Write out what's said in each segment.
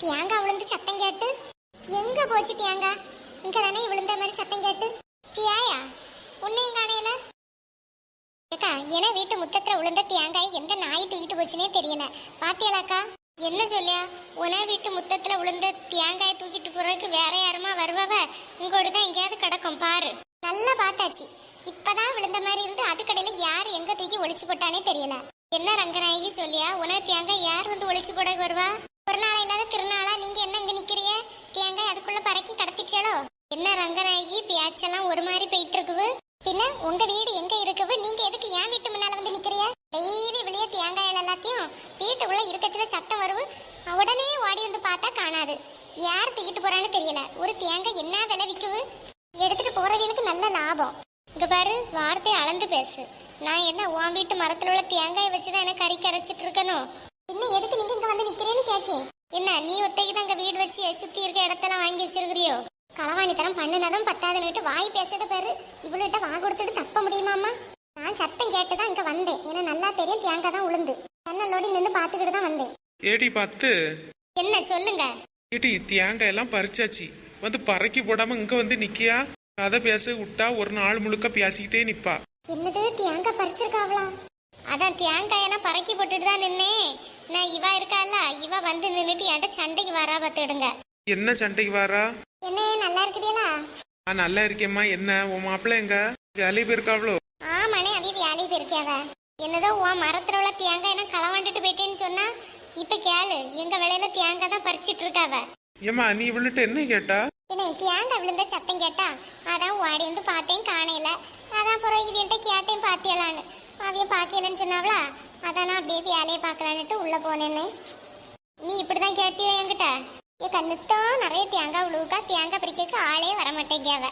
தேங்காய் விழுந்து சத்தம் கேட்டு. எங்க போச்சு தேங்காய் இங்க தானே விழுந்த மாதிரி சத்தம் கேட்டு. தியாயா உன்னையும் காணையில அக்கா ஏன்னா வீட்டு முத்தத்துல விழுந்த தேங்காய் எந்த நாய் தூக்கிட்டு போச்சுனே தெரியல. பாத்தியலாக்கா என்ன சொல்லியா? உன வீட்டு முத்தத்துல விழுந்த தேங்காய் தூக்கிட்டு போறதுக்கு வேற யாருமா வருவவ? உங்களோட தான் எங்கேயாவது கிடக்கும் பாரு. நல்லா பார்த்தாச்சு. இப்பதான் விழுந்த மாதிரி இருந்து அதுக்கடையில யார் எங்க தூக்கி ஒளிச்சு போட்டானே தெரியல. என்ன ரங்கநாயகி சொல்லியா? உன தேங்காய் யார் வந்து ஒளிச்சு போட வருவா? ஒரு நாள் இல்லாத திருநாளா? நீங்க என்ன இங்க நிக்கிறிய தேங்காய் அதுக்குள்ள பறக்கி கடத்திச்சாலோ என்ன ரங்கநாயகி பேச்செல்லாம் ஒரு மாதிரி போயிட்டு இருக்குது பின்ன உங்க வீடு எங்க இருக்குது? நீங்க எதுக்கு என் வீட்டு முன்னால வந்து நிக்கிறிய டெய்லி வெளியே தேங்காய் எல்லாத்தையும் வீட்டுக்குள்ள இருக்கத்துல சத்தம் வருவு உடனே ஓடி வந்து பார்த்தா காணாது. யார் தூக்கிட்டு போறான்னு தெரியல. ஒரு தேங்காய் என்ன விலை விற்குது எடுத்துட்டு போறவங்களுக்கு நல்ல லாபம். இங்க பாரு வார்த்தை அளந்து பேசு. நான் என்ன உன் வீட்டு மரத்துல உள்ள தேங்காயை வச்சுதான் எனக்கு கறி கரைச்சிட்டு இருக்கணும்? இன்னும் எதுக்கு நீங்க இங்க வந்து நிக்கிறேன்னு கேக்கேன் என்ன நீ ஒத்தைக்கு தான் வீடு வச்சு சுத்தி இருக்க இடத்தெல்லாம் வாங்கி வச்சிருக்கிறியோ? களவாணித்தனம் பண்ணுனதும் பத்தாதுன்னுட்டு வாய் பேசுறது பாரு. இவ்வளோட்ட வா கொடுத்துட்டு தப்ப முடியுமாமா நான் சத்தம் கேட்டு தான் இங்க வந்தேன். ஏன்னா நல்லா தெரியும் தேங்காய் தான் உளுந்து. ஜன்னலோடி நின்று பார்த்துக்கிட்டு தான் வந்தேன். ஏடி பத்து என்ன சொல்லுங்க. ஏடி தேங்காய் எல்லாம் பறிச்சாச்சு. வந்து பறக்கி போடாம இங்க வந்து நிக்கியா? கதை பேச விட்டா ஒரு நாள் முழுக்க பேசிக்கிட்டே நிப்பா. என்னது தேங்காய் பறிச்சிருக்காவளா? அதான் தேங்காயெல்லாம் பறக்கி போட்டுட்டு தான் நின்னேன். நான் இவ இருக்கால இவ வந்து நின்னுட்டு என்கிட்ட சண்டைக்கு வரா பார்த்துடுங்க என்ன சண்டைக்கு வாரா? என்ன நல்லா இருக்குதீங்களா நான் நல்லா இருக்கேம்மா. என்ன உன் மாப்பிள்ளை எங்க? வேலையை போயிருக்காவளோ? ஆமாண்ணே அவிய வேலையை போயிருக்காவ என்னதோ உன் மரத்துல உள்ள தேங்காய் என்ன களவாண்டுட்டு போயிட்டேன்னு சொன்னா இப்ப கேளு எங்க விளையில தேங்காய் தான் பறிச்சிட்டு இருக்காவ. ஏம்மா நீ இவள்கிட்ட என்ன கேட்டா? என்ன தேங்காய் விழுந்த சத்தம் கேட்டா அதான் ஓடி வந்து பார்த்தேன் காணையில அதான் புரோகிதியன்ட்ட கேட்டேன் பாத்தியலான்னு. அவைய பாத்தியலன்னு சொன்னாவளா? அதான் நான் அப்படியே வேலையை பார்க்கலான்னுட்டு உள்ள போனேன்னு. நீ இப்படிதான் கேட்டியோ என்கிட்ட? ஏ கண்ணுத்தான் நிறைய தேங்காய் உழுவுக்கா தேங்காய் பறிக்க ஆளே வர மாட்டேங்கியாவ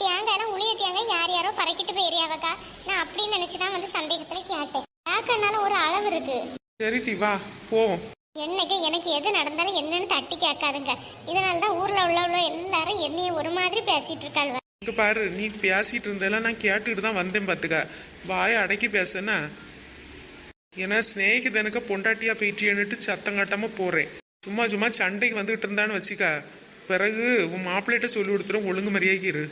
தேங்காய் எல்லாம் உளிய தேங்காய் யார் யாரோ பறக்கிட்டு போயிருயாவக்கா நான் அப்படின்னு நினைச்சுதான் வந்து சந்தேகத்துல கேட்டேன். கேட்கறனால ஒரு அளவு இருக்கு. சரிடி வா போவோம். என்னைக்கு எனக்கு எது நடந்தாலும் என்னன்னு தட்டி கேட்காதுங்க. இதனால தான் ஊர்ல உள்ளவளோ எல்லாரும் என்னைய ஒரு மாதிரி பேசிட்டு இருக்காள்வ. இங்க பாரு நீ பேசிட்டு இருந்தெல்லாம் நான் கேட்டுட்டு தான் வந்தேன் பாத்துக்க. வாயை அடக்கி பேசுனா ஏன்னா ஸ்நேகிதனுக்கு பொண்டாட்டியா போயிட்டியன்னுட்டு சத்தம் கட்டாம போறேன். சும்மா சும்மா சண்டைக்கு வந்துகிட்டு இருந்தான்னு வச்சுக்கா. பிறகு உன் மாப்பிள்ளைகிட்ட சொல்லி கொடுத்துரும் ஒழுங்கு மரியாதைக்கு இரு.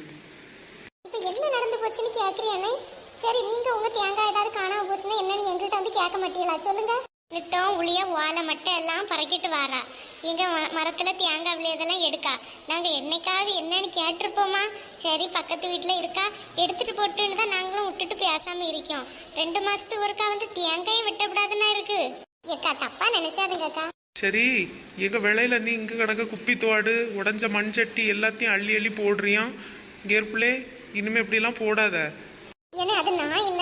என்ன நடந்து போச்சுன்னு சரி நீங்க உங்க தேங்காய் ஏதாவது காணாம போச்சுன்னா என்னன்னு எங்கிட்ட வந்து கேட்க மாட்டீங்களா? சொல்லுங்க. நித்தம் உளிய ஓலை மட்டும் எல்லாம் பறக்கிட்டு வாரா. எங்க ம- மரத்துல தேங்காய் விளையதெல்லாம் எடுக்கா. நாங்க என்னைக்காவது என்னன்னு கேட்டிருப்போமா? சரி பக்கத்து வீட்டுல இருக்கா? எடுத்துட்டு போட்டுன்னு தான் நாங்களும் விட்டுட்டு பேசாம இருக்கோம். ரெண்டு மாசத்துக்கு ஒருக்கா வந்து தேங்காயை வெட்டக்கூடாதுன்னா இருக்கு. ஏக்கா தப்பா நினைச்சாதுங்கக்கா சரி எங்க விளையில நீ இங்க கிடக்க குப்பி தோடு உடஞ்ச மண் சட்டி எல்லாத்தையும் அள்ளி அள்ளி போடுறியான் கேர்பிளே இனிமே இப்படிலாம் போடாத. ஏன்னா அது நான்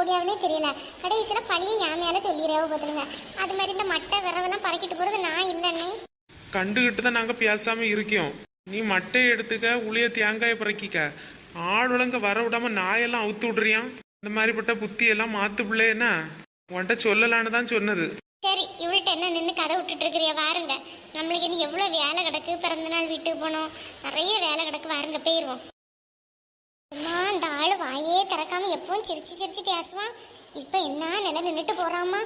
போடியாவுனே தெரியல. கடைசியில பழியை என் மேல சொல்லிடுறாவோ பார்த்துருங்க அது மாதிரி இந்த மட்டை விரவெல்லாம் பறக்கிட்டு போறது நான் இல்லைன்னு கண்டுகிட்டு தான் நாங்க பேசாம இருக்கோம். நீ மட்டையை எடுத்துக்க உளிய தேங்காயை பறக்கிக்க. ஆள் ஒழுங்க வர விடாம நாயெல்லாம் அவுத்து விடுறியான் இந்த மாதிரிப்பட்ட புத்தி எல்லாம் மாத்து பிள்ளைன்னா உன்கிட்ட சொல்லலான்னு தான் சொன்னது. சரி இவள்கிட்ட என்ன நின்று கதை விட்டுட்டு இருக்கிறியா வாருங்க நம்மளுக்கு இன்னும் எவ்வளோ வேலை கிடக்கு? பிறந்த நாள் வீட்டுக்கு போனோம். நிறைய வேலை கிடக்கு வாருங்க போயிடுவோம் அம்மா அந்த ஆள் வாயே திறக்காம எப்பவும் சிரிச்சு சிரிச்சு பேசுவான். இப்போ என்ன நில நின்றுட்டு போறாமா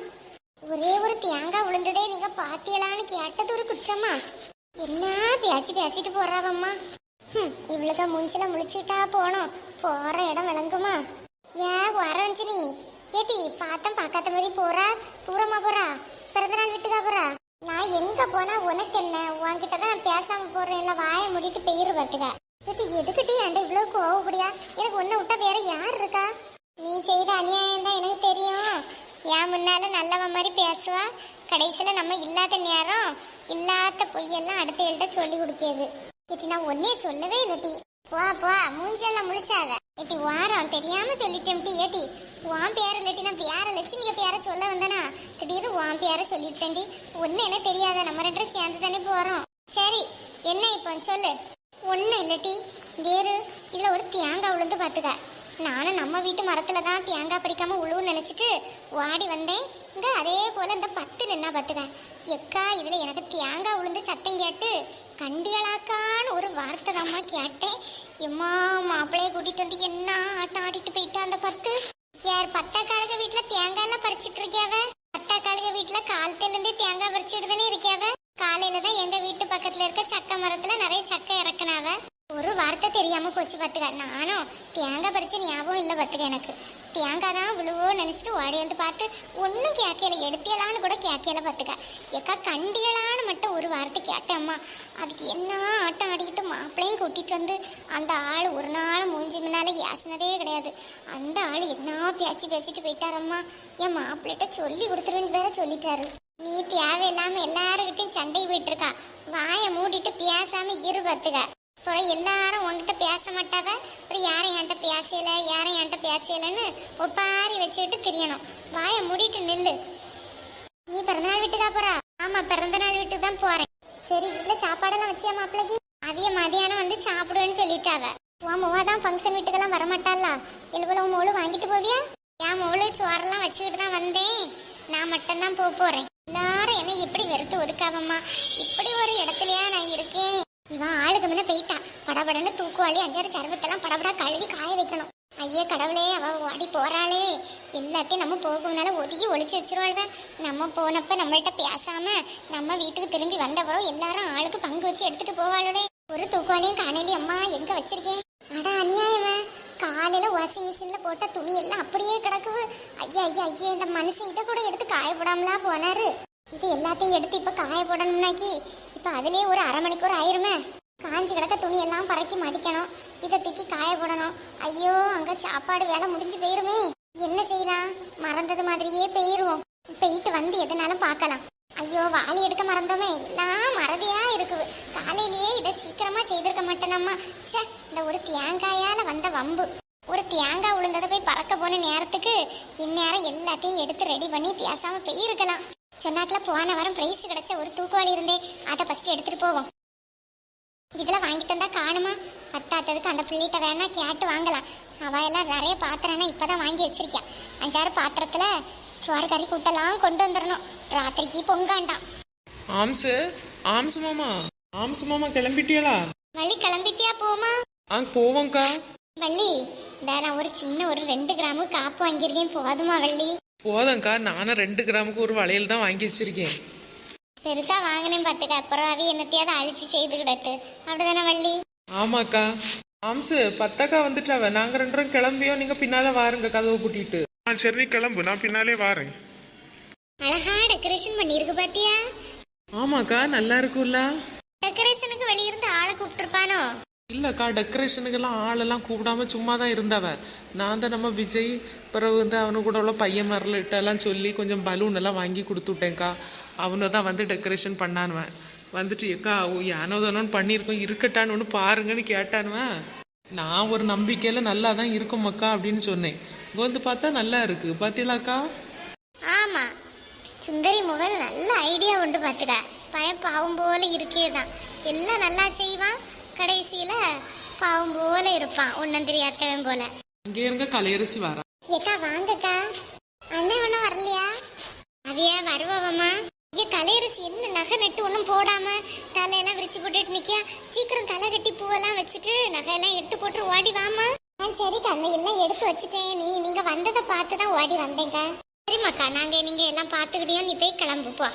ஒரே ஒரு தேங்காய் விழுந்ததே நீங்க பாத்தியலான்னு கேட்டது ஒரு குற்றமா? என்ன பேச்சு பேசிட்டு போறாவம்மா? ஹம், இவளுக்கு மூஞ்சில முழிச்சுட்டா போனோம். போற இடம் விளங்குமா? ஏன் வரஞ்சினி ஏட்டி பார்த்தம் பார்க்காத மாதிரி போறா? தூரமா போறா? பிறந்தநாள் வீட்டுக்கா போறா? நான் எங்க போனா உனக்கு என்ன? உன்கிட்ட தான் நான் பேசாம போறேன் இல்ல வாயை மூடிட்டு பெயிரு பார்த்துக்க ஏட்டி எதுக்கிட்டே ஏன்டா இவ்வளவு கோவப்படியா? முன்னால நல்லவன் மாதிரி பேசுவா? கடைசியில் நம்ம இல்லாத நேரம் இல்லாத பொய்யெல்லாம் அடுத்த அடுத்தவள்கிட்ட சொல்லி கொடுக்கியது ஏட்டி நான் ஒன்னே சொல்லவே இல்லட்டி போ போ மூஞ்செல்லாம் முழிச்சாத. ஏட்டி வாரம் தெரியாம சொல்லிட்டேன்டி ஏட்டி உன் பேர இல்லாட்டி நான் பேர லட்சுமிய பேர சொல்ல வந்தனா? திடீர்னு உன் பேர சொல்லிட்டேன்டி ஒண்ணு என்ன தெரியாத? நம்ம ரெண்டு சேர்ந்து தானே போறோம். சரி என்ன இப்போ? சொல்லு. ஒண்ணு இல்லட்டி கேரு இதுல ஒரு தேங்காய் விழுந்து பாத்துக்க நானும் நம்ம வீட்டு மரத்தில் தான் தேங்காய் பறிக்காம உழுவுன்னு நினச்சிட்டு ஓடி வந்தேன். இங்கே அதே போல் இந்த பத்து நின்னா பாத்துக்க எக்கா இதில் எனக்கு தேங்காய் விழுந்து சத்தம் கேட்டு கண்டியலாக்கான்னு ஒரு வார்த்தை தாம்மா கேட்டேன். எம்மா மாப்பிள்ளைய கூட்டிகிட்டு வந்து என்ன ஆட்டம் ஆடிட்டு போயிட்டு அந்த பத்து? யார் பத்தா வீட்டில் வீட்டுல தேங்காய் எல்லாம் பறிச்சிட்டு இருக்கியாவ? பத்தா வீட்டில் வீட்டுல தேங்காய் பறிச்சுட்டு தானே இருக்கியாவ? காலையில் தான் எங்கள் வீட்டு பக்கத்தில் இருக்க சக்கை மரத்தில் நிறைய சக்கை இறக்குனாவ? தெரியாமல் போச்சு பார்த்துக்க. நானும் தேங்காய் பறிச்சு ஞாபகம் இல்லை பார்த்துக்க எனக்கு. தேங்காய் தான் விழுவோ நினச்சிட்டு ஓடி வந்து பார்த்து ஒன்றும் கேட்கல. எடுத்தியலான்னு கூட கேட்கல பார்த்துக்க. எக்கா கண்டியலான்னு மட்டும் ஒரு வார்த்தை கேட்டேன் அம்மா. அதுக்கு என்ன ஆட்டம் ஆடிக்கிட்டு மாப்பிள்ளையும் கூட்டிகிட்டு வந்து அந்த ஆள் ஒரு நாள் மூஞ்சி முன்னால் ஏசினதே கிடையாது. அந்த ஆள் என்ன பேச்சு பேசிட்டு போயிட்டாரம்மா என் மாப்பிள்ளைகிட்ட சொல்லி கொடுத்துருவேன்னு வேற சொல்லிட்டாரு. நீ தேவையில்லாமல் எல்லாருக்கிட்டையும் சண்டை போயிட்டு இருக்கா. வாயை மூடிட்டு பேசாமல் இரு பாத்துக்க அப்புறம் எல்லாரும் உன்கிட்ட பேச மாட்டாவ? அப்புறம் யாரும் என்கிட்ட பேசல யாரும் என்கிட்ட பேசலன்னு ஒப்பாரி வச்சுக்கிட்டு தெரியணும். வாயை மூடிட்டு நில்லு. நீ பிறந்தநாள் வீட்டுக்கா போறா? ஆமா பிறந்தநாள் வீட்டுக்கு தான் போறேன். சரி வீட்டுல சாப்பாடெல்லாம் வச்சியா மாப்பிளைக்கு? அவிய மதியானம் வந்து சாப்பிடுவேன்னு சொல்லிட்டாவ. உன் மூவா தான் ஃபங்க்ஷன் வீட்டுக்கெல்லாம் வரமாட்டாளா? எழுபல உன் மோளு வாங்கிட்டு போவியா? என் மோளு சோறெல்லாம் வச்சுக்கிட்டு தான் வந்தேன். நான் மட்டும்தான் போக போறேன். எல்லாரும் என்ன இப்படி வெறுத்து ஒதுக்காவம்மா? இப்படி ஒரு இடத்துலயா நான் இருக்கேன். இவன் ஆளுக்கு முன்ன போயிட்டா படபடன்னு தூக்குவாளி அஞ்சாறு சர்வத்தெல்லாம் படபடா கழுவி காய வைக்கணும். ஐயே கடவுளே அவ ஓடி போறாளே. எல்லாத்தையும் நம்ம போகும்னால ஒதுக்கி ஒழிச்சு வச்சிருவாள்வ. நம்ம போனப்ப நம்மள்கிட்ட பேசாம நம்ம வீட்டுக்கு திரும்பி வந்தவரும் எல்லாரும் ஆளுக்கு பங்கு வச்சு எடுத்துட்டு போவாளே ஒரு தூக்குவாளியும் காணலி அம்மா எங்க வச்சிருக்கேன் அட அநியாயம்? காலையில வாஷிங் மிஷின்ல போட்ட துணி எல்லாம் அப்படியே கிடக்குது. ஐயா ஐயா ஐயா இந்த மனுஷன் இதை கூட எடுத்து காய போனாரு? இது எல்லாத்தையும் எடுத்து இப்ப காய போடணும்னாக்கி இப்ப அதுலயே ஒரு அரை மணிக்கூர் ஆயிருமே? காஞ்சி கிடக்க துணி எல்லாம் பறக்கி மடிக்கணும். இதை தூக்கி காய போடணும். ஐயோ அங்க சாப்பாடு வேலை முடிஞ்சு போயிருமே. என்ன செய்யலாம் மறந்தது மாதிரியே போயிருவோம். போயிட்டு வந்து எதுனாலும் பார்க்கலாம். ஐயோ வாளி எடுக்க மறந்தோமே. எல்லாம் மறதியா இருக்குது. காலையிலேயே இதை சீக்கிரமா செய்திருக்க மாட்டேனம்மா. ச்சே இந்த ஒரு தேங்காயால வந்த வம்பு. ஒரு தேங்காய் விழுந்ததை போய் பறக்க போன நேரத்துக்கு இந்நேரம் எல்லாத்தையும் எடுத்து ரெடி பண்ணி பேசாம போயிருக்கலாம். சொன்னாக்கல போன வாரம் பிரைஸ் கிடைச்ச ஒரு தூக்குவாளி இருந்தே. அதை ஃபர்ஸ்ட் எடுத்துட்டு போவோம். இதெல்லாம் வாங்கிட்டு வந்தா காணுமா? பத்தாத்ததுக்கு அந்த பிள்ளைகிட்ட வேணா கேட்டு வாங்கலாம். அவ எல்லாம் நிறைய பாத்திரம்னா இப்பதான் வாங்கி வச்சிருக்கா. அஞ்சாறு பாத்திரத்துல சோறு கறி கூட்டெல்லாம் கொண்டு வந்துடணும். ராத்திரிக்கு பொங்காண்டாம். ஆம்சு ஆம்சு மாமா ஆம்சு மாமா கிளம்பிட்டியலா? வள்ளி கிளம்பிட்டியா போமா? ஆ போவோம்க்கா. வள்ளி இந்த நான் ஒரு சின்ன ஒரு ரெண்டு கிராமு காப்பு வாங்கியிருக்கேன். போதுமா வள்ளி? போதங்க்கா நானும் ரெண்டு கிராமுக்கு ஒரு வளையல் தான் வாங்கி வச்சிருக்கேன். பெருசா வாங்கினேன் பார்த்துக்க அப்புறம் அவி என்னத்தையாவது அழிச்சு செய்துக்கிடட்டு அப்படிதானே வள்ளி? ஆமாக்கா. ஆம்சு பத்தக்கா வந்துட்டாவ. நாங்க ரெண்டு பேரும் கிளம்பியோம் நீங்க பின்னால வாருங்க கதவை பூட்டிட்டு. ஆ சரி நீ கிளம்பு. நான் பின்னாலே வாரேன். அழகா டெக்கரேஷன் பண்ணியிருக்கு பாத்தியா? ஆமாக்கா நல்லா இருக்கும்ல. டெக்கரேஷனுக்கு வெளியிருந்து ஆளை கூப்பிட்டுருப்பானோ? இல்லைக்கா டெக்கரேஷனுக்கெல்லாம் ஆளெல்லாம் கூப்பிடாம சும்மா தான் இருந்தவ. நான் தான் நம்ம விஜய் பிறகு வந்து அவனு கூட உள்ள பையன் மரலிட்டெல்லாம் சொல்லி கொஞ்சம் பலூன் எல்லாம் வாங்கி கொடுத்து விட்டேன்க்கா. அவனை தான் வந்து டெக்கரேஷன் பண்ணானுவன். வந்துட்டு எக்கா ஓ யானோ தானோன்னு பண்ணியிருக்கோம் இருக்கட்டான்னு ஒன்று பாருங்கன்னு கேட்டானுவன். நான் ஒரு நம்பிக்கையில் நல்லா தான் இருக்கும் அக்கா அப்படின்னு சொன்னேன். இங்கே வந்து பார்த்தா நல்லா இருக்கு. பார்த்தீங்களாக்கா ஆமாம் சுந்தரி முகல் நல்ல ஐடியா உண்டு பார்த்துக்க பயம் பாவம் போல இருக்கேதான். எல்லாம் நல்லா செய்வான். கடைசியில பாவம் போல இருப்பான். ஒன்னும் தெரியாதவன் போல. இங்கே இருங்க கலையரசி வரா. ஏக்கா வாங்கக்கா. அண்ணன் ஒன்றும் வரலையா? அவிய வருவாவம்மா ஐயா கலையரசி என்ன நகை நட்டு ஒன்றும் போடாம தலையெல்லாம் விரிச்சு போட்டுட்டு நிக்கியா? சீக்கிரம் தலை கட்டி பூவெல்லாம் வச்சுட்டு நகையெல்லாம் எடுத்து போட்டு ஓடி வாமா ஆ சரி கண்ணை எல்லாம் எடுத்து வச்சுட்டேன். நீ நீங்க வந்ததை பார்த்து தான் ஓடி வந்தேங்க சரிம்மாக்கா நாங்க நீங்க எல்லாம் பார்த்துக்கிட்டியோ நீ போய் கிளம்பு போ.